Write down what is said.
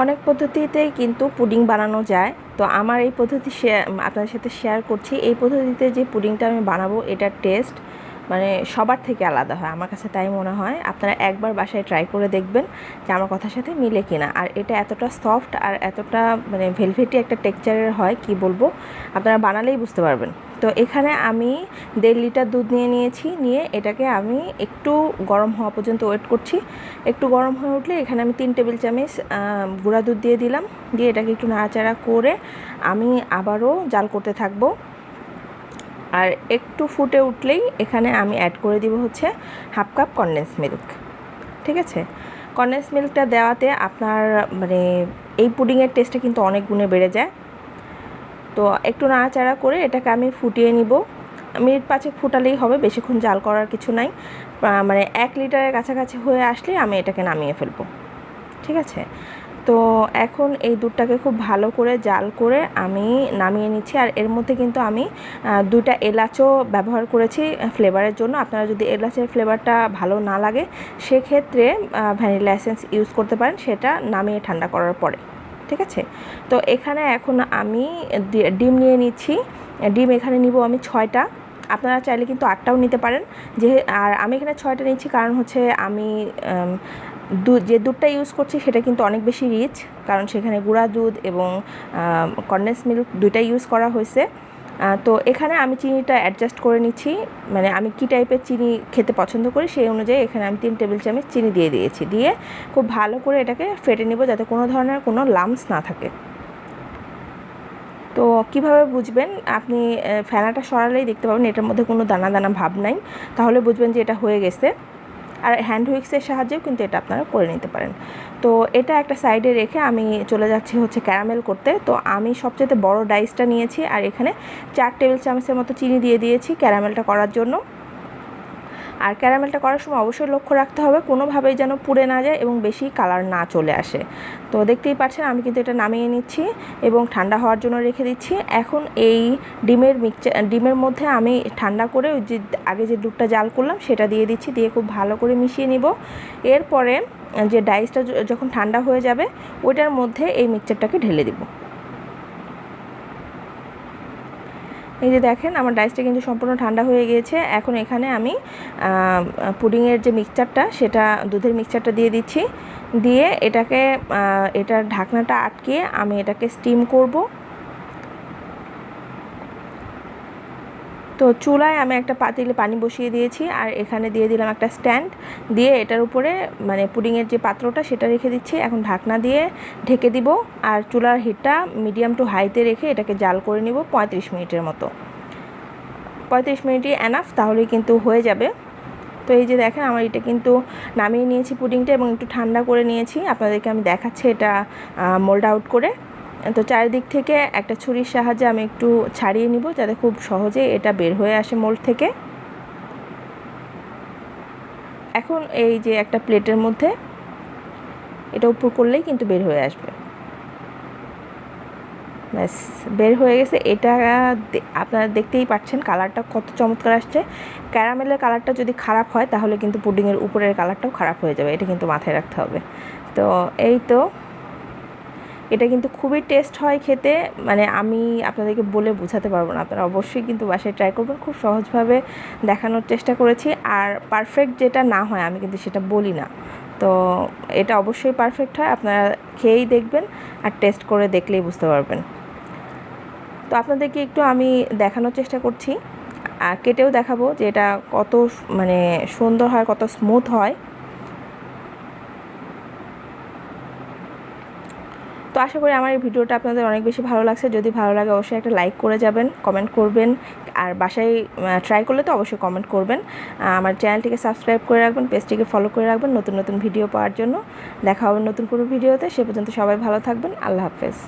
অনেক পদ্ধতিতেই কিন্তু পুডিং বানানো যায়। তো আমার এই পদ্ধতি শেয়ার আপনাদের সাথে শেয়ার করছি। এই পদ্ধতিতে যে পুডিংটা আমি বানাবো এটার টেস্ট মানে সবার থেকে আলাদা হয়। আমার কাছে তাই মনে হয়। আপনারা একবার বাসায় ট্রাই করে দেখবেন যে আমার কথার সাথে মিলে কিনা। আর এটা এতটা সফট আর এতটা মানে ভেলভেটি একটা টেক্সচারের হয়, কি বলব? আপনারা বানালেই বুঝতে পারবেন। তো এখানে আমি দেড় লিটার দুধ নিয়ে নিয়েছি, নিয়ে এটাকে আমি একটু গরম হওয়া পর্যন্ত ওয়েট করছি। একটু গরম হয়ে উঠলে এখানে আমি তিন টেবিল চামচ গুঁড়া দুধ দিয়ে দিলাম। দিয়ে এটাকে একটু নাড়াচাড়া করে আমি আবারও জাল করতে থাকব। আর একটু ফুটে উঠলেই এখানে আমি অ্যাড করে দিব হচ্ছে হাফ কাপ কনডেন্স মিল্ক ঠিক আছে? কনডেন্স মিল্কটা দেওয়াতে আপনার মানে এই পুডিংয়ের টেস্টটা কিন্তু অনেক গুণে বেড়ে যায়। তো একটু নাড়াচাড়া করে এটাকে আমি ফুটিয়ে নিব। মিনিট পাঁচেক ফুটালেই হবে, বেশিক্ষণ জাল করার কিছু নাই। মানে এক লিটারের কাছাকাছি হয়ে আসলে আমি এটাকে নামিয়ে ফেলব। ঠিক আছে? তো এখন এই দুধটাকে খুব ভালো করে জাল করে আমি নামিয়ে নিচ্ছি। আর এর মধ্যে কিন্তু আমি দুইটা এলাচও ব্যবহার করেছি ফ্লেভারের জন্য। আপনারা যদি এলাচের ফ্লেভারটা ভালো না লাগে, সেক্ষেত্রে ভ্যানিলা এসেন্স ইউজ করতে পারেন। সেটা নামিয়ে ঠান্ডা করার পরে। ঠিক আছে? তো এখানে এখন আমি ডিম নিয়ে নিচ্ছি। ডিম এখানে নিব আমি ছয়টা। আপনারা চাইলে কিন্তু আটটাও নিতে পারেন। যে, আর আমি এখানে ছয়টা নিচ্ছি কারণ হচ্ছে আমি দু, যে দুধটা ইউজ করছি সেটা কিন্তু অনেক বেশি রিচ। কারণ সেখানে গুঁড়া দুধ এবং কন্ডেন্স মিল্ক দুইটাই ইউজ করা হয়েছে। তো এখানে আমি চিনিটা অ্যাডজাস্ট করে নিচ্ছি। মানে আমি কী টাইপের চিনি খেতে পছন্দ করি সেই অনুযায়ী এখানে আমি তিন টেবিল চামচ চিনি দিয়ে দিয়েছি। দিয়ে খুব ভালো করে এটাকে ফেটে নিব যাতে কোনো ধরনের কোনো লামস না থাকে। তো কীভাবে বুঝবেন? আপনি ফেনাটা সরালেই দেখতে পাবেন এটার মধ্যে কোনো দানা দানা ভাব নাই। তাহলে বুঝবেন যে এটা হয়ে গেছে। আর হ্যান্ড হুইক্সের সাহায্যেও কিন্তু এটা আপনারা করে নিতে পারেন। তো এটা একটা সাইডে রেখে আমি চলে যাচ্ছি হচ্ছে ক্যারামেল করতে। তো আমি সবচেয়ে বড় ডাইসটা নিয়েছি আর এখানে চার টেবিল চামচের মতো চিনি দিয়ে দিয়েছি ক্যারামেলটা করার জন্য। আর ক্যারামেলটা করার সময় অবশ্যই লক্ষ্য রাখতে হবে, কোনোভাবেই যেন পুড়ে না যায় এবং বেশি কালার না চলে আসে। তো দেখতেই পাচ্ছেন, আমি কিন্তু এটা নামিয়ে নিচ্ছি এবং ঠান্ডা হওয়ার জন্য রেখে দিচ্ছি। এখন এই ডিমের মিক্সচার ডিমের মধ্যে আমি ঠান্ডা করে ওই যে আগে যে দুধটা জাল করলাম, সেটা দিয়ে দিচ্ছি, দিয়ে খুব ভালো করে মিশিয়ে নিব। এরপরে যে ডাইসটা যখন ঠান্ডা হয়ে যাবে, ওইটার মধ্যে এই মিক্সচারটাকে ঢেলে দিব। এই যে দেখেন, আমার ডাইসটা কিন্তু সম্পূর্ণ ঠান্ডা হয়ে গিয়েছে। এখন এখানে আমি পুডিংয়ের যে মিক্সচারটা সেটা, দুধের মিক্সচারটা দিয়ে দিচ্ছি। দিয়ে এটাকে এটার ঢাকনাটা আটকে আমি এটাকে স্টিম করব। তো চুলায় আমি একটা পাতিলে পানি বসিয়ে দিয়েছি আর এখানে দিয়ে দিলাম একটা স্ট্যান্ড। দিয়ে এটার উপরে মানে পুডিংয়ের যে পাত্রটা সেটা রেখে দিচ্ছি। এখন ঢাকনা দিয়ে ঢেকে দিব আর চুলার হিটটা মিডিয়াম টু হাইতে রেখে এটাকে জাল করে নিব পঁয়ত্রিশ মিনিটের মতো। পঁয়ত্রিশ মিনিটই এনাফ তাহলেই কিন্তু হয়ে যাবে। তো এই যে দেখেন আমার এটা কিন্তু নামিয়ে নিয়েছি পুডিংটা এবং একটু ঠান্ডা করে নিয়েছি। আপনাদেরকে আমি দেখাচ্ছি এটা মোল্ড আউট করে। তো চারিদিক থেকে একটা ছুরির সাহায্যে আমি একটু ছাড়িয়ে নিব যাতে খুব সহজে এটা বের হয়ে আসে মোল্ড থেকে। এখন এই যে একটা প্লেটের মধ্যে এটা উপর করলেই কিন্তু বের হয়ে আসবে। ব্যাস, বের হয়ে গেছে। এটা আপনারা দেখতেই পাচ্ছেন কালারটা কত চমৎকার আসছে। ক্যারামেলের কালারটা যদি খারাপ হয় তাহলে কিন্তু পুডিংয়ের উপরের কালারটাও খারাপ হয়ে যাবে। এটা কিন্তু মাথায় রাখতে হবে। তো এই তো এটা কিন্তু খুবই টেস্ট হয় খেতে। মানে আমি আপনাদেরকে বলে বোঝাতে পারব না, আপনারা অবশ্যই কিন্তু বাসায় ট্রাই করবেন। খুব সহজভাবে দেখানোর চেষ্টা করেছি। আর পারফেক্ট যেটা না হয়, আমি কিন্তু সেটা বলি না। তো এটা অবশ্যই পারফেক্ট হয়, আপনারা খেয়েই দেখবেন আর টেস্ট করে দেখলেই বুঝতে পারবেন। তো আপনাদেরকে একটু আমি দেখানোর চেষ্টা করছি। আর কেটেও দেখাবো যে এটা কত মানে সুন্দর হয়, কত স্মুথ হয়। তো আশা করি আমার এই ভিডিওটা আপনাদের অনেক বেশি ভালো লাগছে। যদি ভালো লাগে অবশ্যই একটা লাইক করে যাবেন কমেন্ট করবেন, আর বাসায় ট্রাই করলে তো অবশ্যই কমেন্ট করবেন। আমার চ্যানেলটিকে সাবস্ক্রাইব করে রাখবেন পেজটিকে ফলো করে রাখবেন নতুন নতুন ভিডিও পাওয়ার জন্য। দেখা হবে নতুন কোনো ভিডিওতে সে পর্যন্ত সবাই ভালো থাকবেন। আল্লাহ হাফেজ।